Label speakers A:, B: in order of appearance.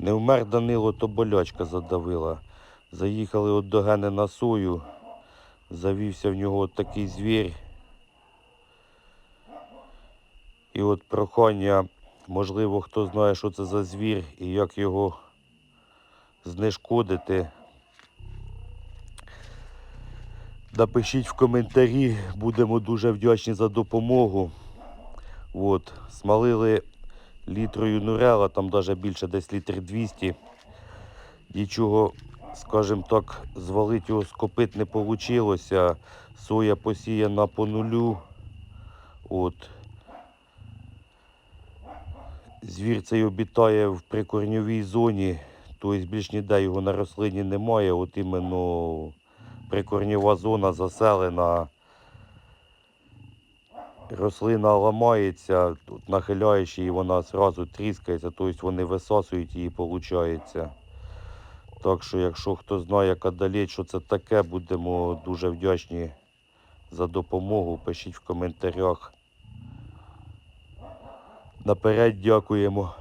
A: Не вмер Данило, то болячка задавила. Заїхали от до Гени на сою. Завівся в нього от такий звір. І от прохання, можливо, хто знає, що це за звір і як його знешкодити. Напишіть в коментарі, будемо дуже вдячні за допомогу. От, смалили літрою нурела, там навіть більше десь літр 200. Нічого, скажімо так, звалити його з копит не вийшло. Соя посіяна по нулю. От. Звір цей обітає в прикорньовій зоні, тобто більш ніде його на рослині немає. От іменно прикорньова зона заселена. Рослина ламається, тут нахиляєш її, вона одразу тріскається, тобто вони висасують її, виходить. Так що, якщо хто знає, яка далі, що це таке, будемо дуже вдячні за допомогу. Пишіть в коментарях. Наперед дякуємо.